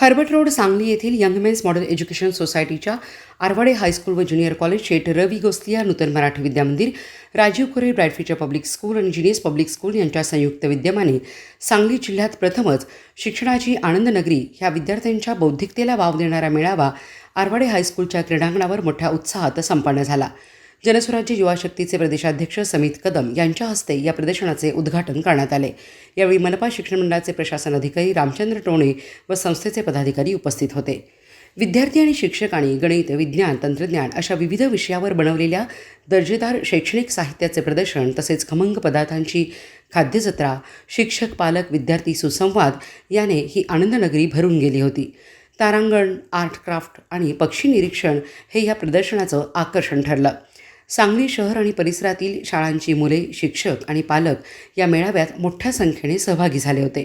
Herbert road Sangli येथील young men's model education सोसायटीच्या Arwade high school व junior college Sheth Ravi Gostiya Nutan Marathi Vidyamandir Rajiv Khore bright future public school आणि genius public school यांच्या संयुक्त विद्यमाने सांगली जिल्ह्यात प्रथमच शिक्षणाची आनंदनगरी ह्या विद्यार्थ्यांच्या बौद्धिकतेला वाव देणारा मेळावा आरवाडे हायस्कूलच्या क्रीडांगणावर मोठ्या उत्साहात संपन्न झाला. जनस्वराज्य युवा शक्तीचे प्रदेशाध्यक्ष समित कदम यांच्या हस्ते या प्रदर्शनाचे उद्घाटन करण्यात आले. यावेळी मनपा शिक्षण मंडळाचे प्रशासन अधिकारी रामचंद्र टोणे व संस्थेचे पदाधिकारी उपस्थित होते. विद्यार्थी आणि शिक्षकांनी गणित विज्ञान तंत्रज्ञान अशा विविध विषयावर बनवलेल्या दर्जेदार शैक्षणिक साहित्याचे प्रदर्शन तसेच खमंग पदार्थांची खाद्यजत्रा शिक्षक पालक विद्यार्थी सुसंवाद याने ही आनंदनगरी भरून गेली होती. तारांगण आर्ट क्राफ्ट आणि पक्षी निरीक्षण हे या प्रदर्शनाचं आकर्षण ठरलं. सांगली शहर आणि परिसरातील शाळांची मुले शिक्षक आणि पालक या मेळाव्यात मोठ्या संख्येने सहभागी झाले होते.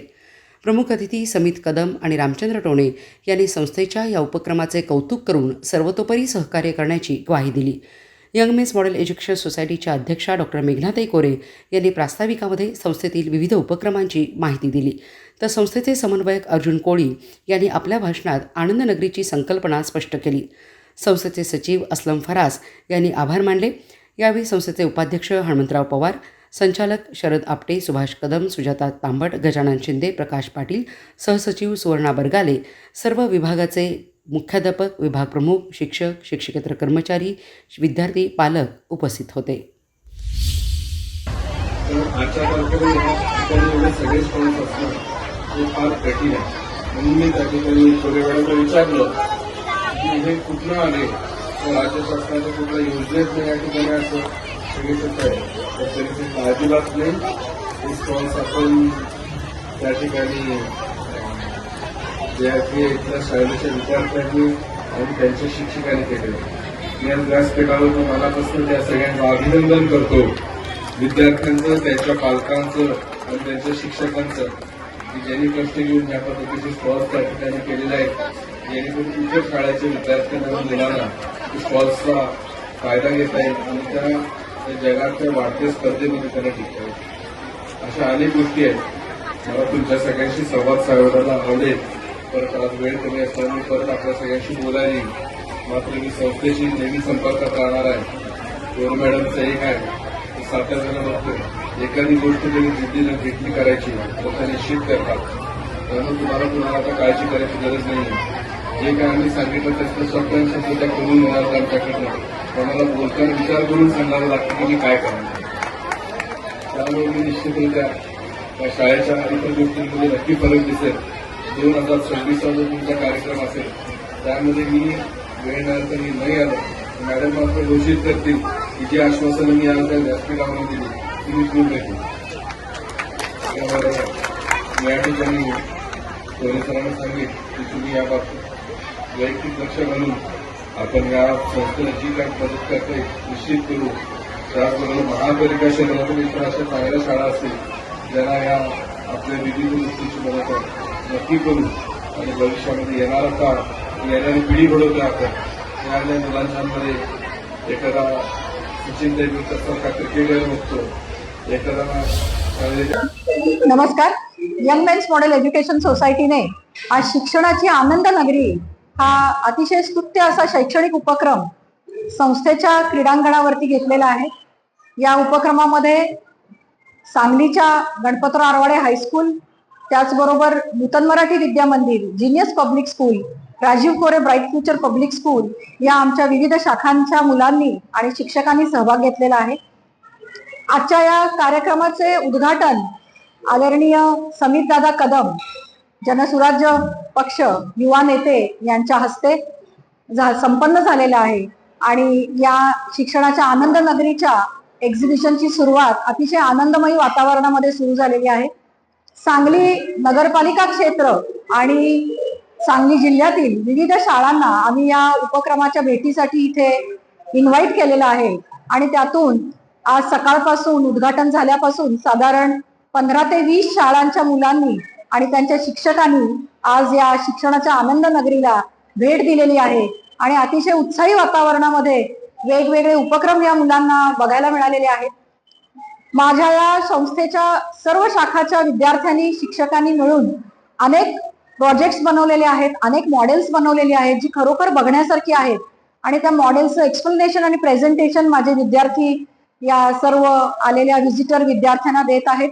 प्रमुख अतिथी समित कदम आणि रामचंद्र टोणे यांनी संस्थेच्या या उपक्रमाचे कौतुक करून सर्वतोपरी सहकार्य करण्याची ग्वाही दिली. यंग मेन्स मॉडेल एज्युकेशन सोसायटीच्या अध्यक्षा डॉक्टर मेघनाताई कोरे यांनी प्रास्ताविकामध्ये संस्थेतील विविध उपक्रमांची माहिती दिली. तर संस्थेचे समन्वयक अर्जुन कोळी यांनी आपल्या भाषणात आनंदनगरीची संकल्पना स्पष्ट केली. संस्थेचे सचिव असलम फरास यांनी आभार मानले. यावेळी संस्थेचे उपाध्यक्ष हनुमंतराव पवार संचालक शरद आपटे सुभाष कदम सुजाता तांबट गजानन शिंदे प्रकाश पाटील सहसचिव सुवर्णा बरगाले सर्व विभागाचे मुख्याध्यापक विभाग प्रमुख शिक्षक शिक्षकेतर कर्मचारी विद्यार्थी पालक उपस्थित होते. फार कठीण आहे. म्हणून मी त्या ठिकाणी थोड्या वेळाला विचारलं. की हे कुठलं आले? राज्य शासनाच्या कुठल्या योजनेत नाही या ठिकाणी असं सांगितलं आहे. तर तरी अजिबात नाही स्टॉल्स आपण त्या ठिकाणी जे इथल्या शाळेच्या विद्यार्थ्यांनी आणि त्यांच्या शिक्षकांनी केले मी आज व्यासपीठावर मनापासून त्या सगळ्यांचं अभिनंदन करतो. विद्यार्थ्यांचं त्यांच्या पालकांचं आणि त्यांच्या शिक्षकांचं की ज्यांनी कष्ट घेऊन ह्या पद्धतीचे स्टॉल्स त्या ठिकाणी केलेले आहेत जेणेकरून इतर शाळेच्या विद्यार्थ्यांना मुलांना स्टॉल्सचा फायदा घेता येईल आणि त्या जगाच्या वाढत्या स्पर्धेमध्ये त्यांना टिकता येईल. अशा अनेक गोष्टी आहेत. मला तुमच्या सगळ्यांशी संवाद साधायला आवडेल. परत आज वेळ कमी असल्यामुळे परत आपल्या सगळ्यांशी बोलायला मात्र मी संस्थेशी नेहमी संपर्कात राहणार आहे. दोन मॅडमचं एक आहे. सातत्यानं बघतो एखादी गोष्ट त्यांनी जिद्दीनं घेतली करायची तर त्या निश्चित करतात. त्यामुळे तुम्हाला कुणाला आता काळजी करायची गरज नाही जे काय आम्ही सांगितलं त्याचं सगळ्यांचं सुद्धा करून येणार त्यांच्याकडनं कोणाला बोलताना विचार करून सांगावं लागतं की मी काय करणार. त्यामुळे मी निश्चितरित्या त्या शाळेच्या इतर गोष्टींमध्ये नक्की फरक दिसेल. दोन हजार सव्वीसचा जो तुमचा कार्यक्रम असेल त्यामध्ये मी वेळ तर मी नाही आलो. मॅडम मात्र घोषित करतील की जी आश्वासनं मी आज त्या व्यासपीठावर दिली ती मी पूर्ण केली. या ठिकाणी पोलिसांना सांगेल की तुम्ही याबाबतीत वैयक्तिक लक्ष घालून आपण या संस्थेला जी काही मदत करते निश्चित करू. त्याचबरोबर महापालिका क्षेत्रातील इतर अशा चांगल्या शाळा असतील ज्यांना या आपल्या विविध गोष्टींची मदत नक्की करू. आणि भविष्यामध्ये येणारा काळ येणारी पिढी घडवते आपण. या मुलांच्यामध्ये एखादा सचिन तेंडुलकर सारखा क्रिकेटर बघतो. एखादा नमस्कार. यंग मेन्स मॉडेल एज्युकेशन सोसायटीने आज शिक्षणाची आनंद नगरी हा अतिशय स्तुत्य असा शैक्षणिक उपक्रम संस्थेच्या क्रीडांगणावरती घेतलेला आहे. या उपक्रमामध्ये सांगलीच्या गणपतराव आरवाडे हायस्कूल त्याचबरोबर Nutan Marathi Vidya Mandir genius public school Rajiv Kore bright future public school या आमच्या विविध शाखांच्या मुलांनी आणि शिक्षकांनी सहभाग घेतलेला आहे. आजच्या या कार्यक्रमाचे उद्घाटन आदरणीय समित दादा कदम जनसुराज्य पक्ष युवा नेते यांच्या हस्ते झा संपन्न झालेला आहे. आणि या शिक्षणाच्या आनंद नगरीच्या एक्झिबिशनची सुरुवात अतिशय आनंदमयी वातावरणामध्ये सुरू झालेली आहे. सांगली नगरपालिका क्षेत्र आणि सांगली जिल्ह्यातील विविध शाळांना आम्ही या उपक्रमाच्या भेटीसाठी इथे इन्व्हाइट केलेलं आहे. आणि त्यातून आज सकाळपासून उद्घाटन झाल्यापासून साधारण पंधरा ते वीस शाळांच्या मुलांनी आणि त्यांच्या शिक्षकांनी आज या शिक्षणाच्या आनंद नगरीला भेट दिलेली आहे. आणि अतिशय उत्साही वातावरणामध्ये वेगवेगळे उपक्रम या मुलांना बघायला मिळालेले आहेत. माझ्या या संस्थेच्या सर्व शाखाच्या विद्यार्थ्यांनी शिक्षकांनी मिळून अनेक प्रोजेक्ट्स बनवलेले आहेत अनेक मॉडेल्स बनवलेली आहेत जी खरोखर बघण्यासारखी आहेत. आणि त्या मॉडेल्सचं एक्सप्लेनेशन आणि प्रेझेंटेशन माझे विद्यार्थी या सर्व आलेल्या व्हिजिटर विद्यार्थ्यांना देत आहेत.